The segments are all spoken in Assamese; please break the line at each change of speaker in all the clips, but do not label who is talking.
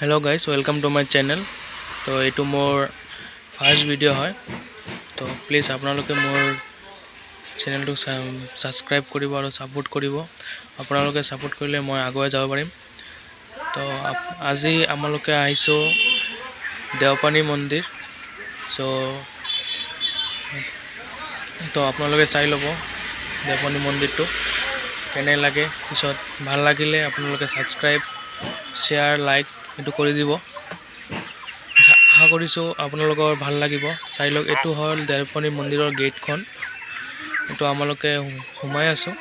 Hello' guys welcome to my channel তো এইটো মোৰ ফাৰ্ষ্ট ভিডিঅ' হয়। তো প্লিজ আপোনালোকে মোৰ চেনেলটোক ছাবস্ক্ৰাইব কৰিব আৰু ছাপোৰ্ট কৰিব আপোনালোকে ছাপোৰ্ট কৰিলে মই আগুৱাই যাব পাৰিম। তো আজি আমালোকে আহিছোঁ দেওপানী মন্দিৰ। চ' তো আপোনালোকে চাই ল'ব দেওপানী মন্দিৰটো। কেনে লাগে, পিছত ভালো লাগিলে আপোনালোকে ছাবস্ক্ৰাইব শ্বেয়াৰ লাইক এইটো কৰি দিব। আশা আশা কৰিছোঁ আপোনালোকৰ ভালো লাগিব। চাই লওক, এইটো হ'ল দেওপানী মন্দিৰৰ গেটখন। এইটো আমালোকে সোমাই আছোঁ।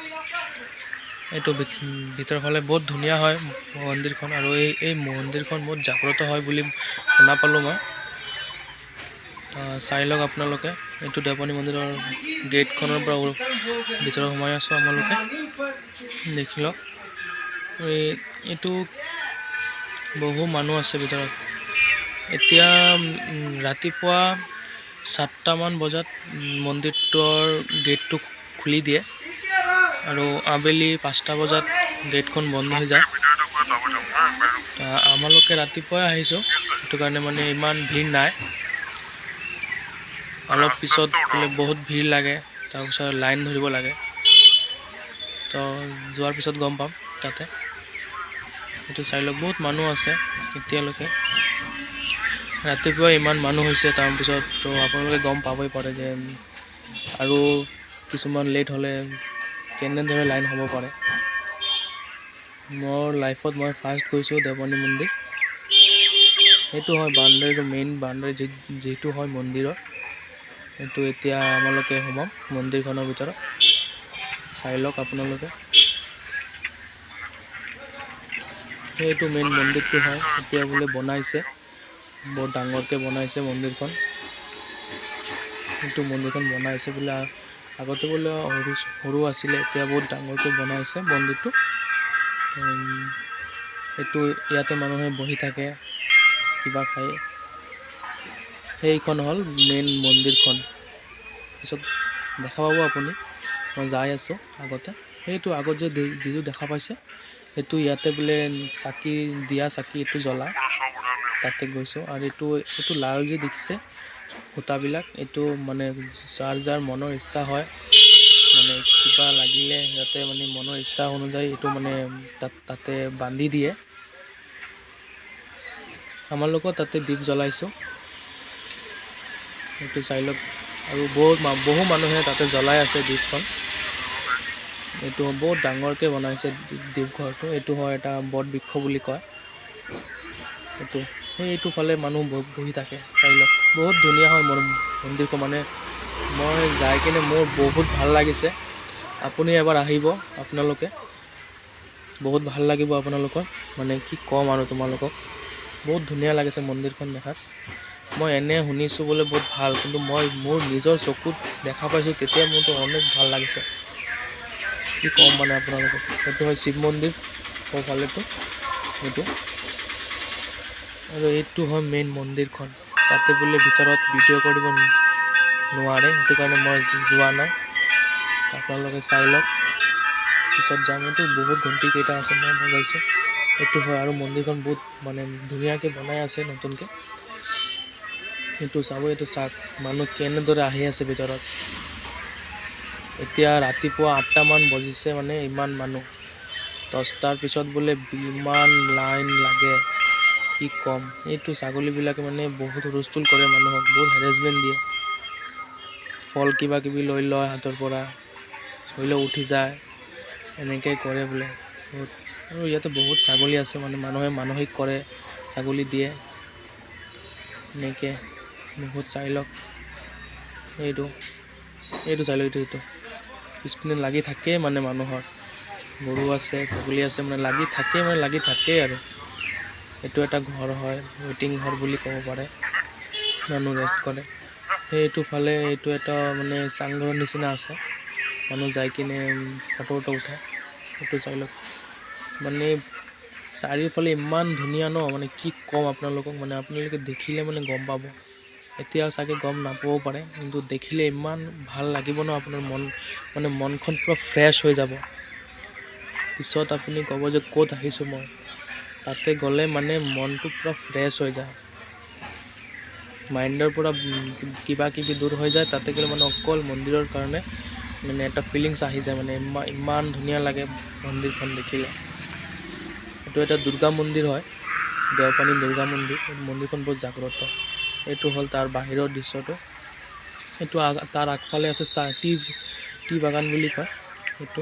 এইটো ভিত- ভিতৰৰ ফালে বহুত ধুনীয়া হয় মন্দিৰখন আৰু এই এই মন্দিৰখন বহুত জাগ্ৰত হয় বুলি শুনা পালোঁ মই চাই লওক আপোনালোকে, এইটো দেওপানী মন্দিৰৰ গেটখনৰ পৰা ভিতৰত সোমাই আছোঁ আমালোকে। দেখি লওক। এই এইটো বহু মানুহ আছে ভিতৰত। এতিয়া ৰাতিপুৱা সাতটামান বজাত মন্দিৰটোৰ গেটটো খুলি দিয়ে আৰু আবেলি পাঁচটা বজাত গেটখন বন্ধ হৈ যায়। আমালোকে ৰাতিপুৱাই আহিছোঁ, সেইটো কাৰণে মানে ইমান ভিৰ নাই। অলপ পিছত বোলে বহুত ভিৰ লাগে, তাৰপিছত লাইন ধৰিব লাগে। তো, যোৱাৰ পিছত গম পাম তাতে। এইটো চাই লওক বহুত মানুহ আছে এতিয়ালৈকে। ৰাতিপুৱা ইমান মানুহ হৈছে তাৰপিছত তো আপোনালোকে গম পাবই পাৰে যে আৰু কিছুমান লেট হ'লে কেনেদৰে লাইন হ'ব পাৰে। মোৰ লাইফত মই ফাৰ্ষ্ট গৈছোঁ দেৱনী মন্দিৰ। সেইটো হয় বাউণ্ডেৰীটো মেইন বাউণ্ডেৰী যি যিটো হয় মন্দিৰৰ। সেইটো এতিয়া আমালোকে সোমাম মন্দিৰখনৰ ভিতৰত। চাই লওক আপোনালোকে। সেইটো মেইন মন্দিৰটো হয়। এতিয়া বোলে বনাইছে। বৰ ডাঙৰকৈ বনাইছে মন্দিৰখন। সেইটো মন্দিৰখন বনাইছে বোলে। আগতে বোলে সৰু সৰু আছিলে এতিয়া বহুত ডাঙৰকৈ বনাইছে মন্দিৰটো। এইটো ইয়াতে মানুহে বহি থাকে কিবা খায়। সেইখন হ'ল মেইন মন্দিৰখন। পিছত দেখা পাব আপুনি। মই যাই আছোঁ আগতে। সেইটো আগত যে যিটো দেখা পাইছে সেইটো ইয়াতে বোলে চাকি দিয়া চাকি এইটো জ্বলায় তাতে গৈছোঁ। আৰু এইটো এইটো লাল যে দেখিছে সূতাবিলাক এইটো মানে যাৰ যাৰ মনৰ ইচ্ছা হয় মানে কিবা লাগিলে সিহঁতে মানে মনৰ ইচ্ছা অনুযায়ী এইটো মানে তাত তাতে বান্ধি দিয়ে। আমালোকৰ তাতে দীপ জ্বলাইছোঁ। সেইটো চাই লওক। আৰু বহুত বহু মানুহে তাতে জ্বলাই আছে দীপখন। এইটো বহুত ডাঙৰকৈ বনাইছে দী- দীপ ঘৰটো এইটো হয় এটা বট বৃক্ষ বুলি কয়। এইটো সেইটো ফালে মানুহ বহি থাকে লওক। বহুত ধুনীয়া হয় মন- মন্দিৰখন মানে। মই যাই কিনে মোৰ বহুত ভাল লাগিছে। আপুনি এবাৰ আহিব আপোনালোকে। বহুত ভাল লাগিব আপোনালোকৰ। মানে কি ক'ম আৰু তোমালোকক। বহুত ধুনীয়া লাগিছে মন্দিৰখন দেখাত। মই এনে শুনিছোঁ বোলে বহুত ভাল কিন্তু মই মোৰ নিজৰ চকুত দেখা পাইছোঁ তেতিয়া মোৰতো অনেক ভাল লাগিছে। কি ক'ম মানে আপোনালোকক সেইটো হয় শিৱ মন্দিৰ সোঁফালেতো এইটো আৰু এইটো হয় মেইন মন্দিৰখন তাতে বোলে ভিতৰত ভিডিঅ' কৰিব নোৱাৰে, সেইটো কাৰণে মই যোৱা নাই। আপোনালোকে চাই লওক। পিছত যাম, এইটো বহুত ঘণ্টি কেইটা আছে মই বজাইছোঁ এইটো হয় আৰু মন্দিৰখন বহুত মানে ধুনীয়াকৈ বনাই আছে নতুনকৈ। এইটো চাব, এইটো চাওক, মানুহ কেনেদৰে আহি আছে ভিতৰত। এতিয়া ৰাতিপুৱা আঠটামান বজিছে মানে ইমান মানুহ। দহটাৰ পিছত বোলে ইমান লাইন লাগে কি ক'ম? এইটো ছাগলীবিলাকে মানে বহুত হুলস্থুল কৰে মানুহক বহুত হেৰেছমেণ্ট দিয়ে। ফল কিবা কিবি লৈ লয় হাতৰ পৰা ধৰি লওক উঠি যায় এনেকৈ কৰে বোলে। বহুত আৰু ইয়াতে বহুত ছাগলী আছে মানে মানুহে মানসিক কৰে ছাগলী দিয়ে। এনেকৈ বহুত চাই লওক। এইটো এইটো চাই লওক এইটো এইটো। পিছপিনে লাগি থাকেই মানে মানুহৰ। গৰু আছে ছাগলী আছে মানে লাগি থাকেই মানে লাগি থাকেই আৰু। এইটো এটা ঘৰ হয় ৱেইটিং ঘৰ বুলি ক'ব পাৰে। মানুহ ৰেষ্ট কৰে। সেইটো ফালে এইটো এটা মানে চাংঘৰৰ নিচিনা আছে। মানুহ যাই কিনে ফটো উটো উঠায় সেইটো চাই লওক মানে চাৰিওফালে ইমান ধুনীয়া ন মানে কি ক'ম আপোনালোকক মানে আপোনালোকে দেখিলে মানে গম পাব। এতিয়া চাগে গম নাপাবও পাৰে কিন্তু দেখিলে ইমান ভাল লাগিব ন আপোনাৰ মন মানে মনখন পূৰা ফ্ৰেছ হৈ যাব। পিছত আপুনি ক'ব যে ক'ত আহিছোঁ মই তাতে গ'লে মানে মনটো পূৰা ফ্ৰেছ হৈ যায়। মাইণ্ডৰ পৰা উম, কিবা কিবি দূৰ হৈ যায় তাতে গ'লে মানে অকল মন্দিৰৰ কাৰণে মানে এটা ফিলিংছ আহি যায় মানে ইমা ইমান ধুনীয়া লাগে মন্দিৰখন দেখিলে। এইটো এটা দুৰ্গা মন্দিৰ হয় দেওপানী দুৰ্গা মন্দিৰ মন্দিৰখন বহুত জাগ্ৰত। এইটো হ'ল তাৰ বাহিৰৰ দৃশ্যটো। এইটো তাৰ আগফালে আছে চাহ টি টি বাগান বুলি কয় এইটো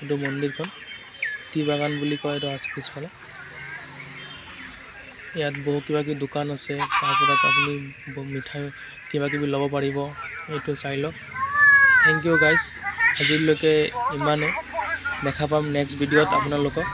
এইটো মন্দিৰখন। টি বাগান বুলি কয় এইটো আছে পিছফালে। ইয়াত বহু কিবা কিবি দোকান আছে তাৰ পৰা আপুনি মিঠাই কিবা কিবি ল'ব পাৰিব এইটো চাই লওক। থেংক ইউ গাইজ আজিলৈকে ইমানে দেখা পাম নেক্সট ভিডিঅ'ত আপোনালোকক।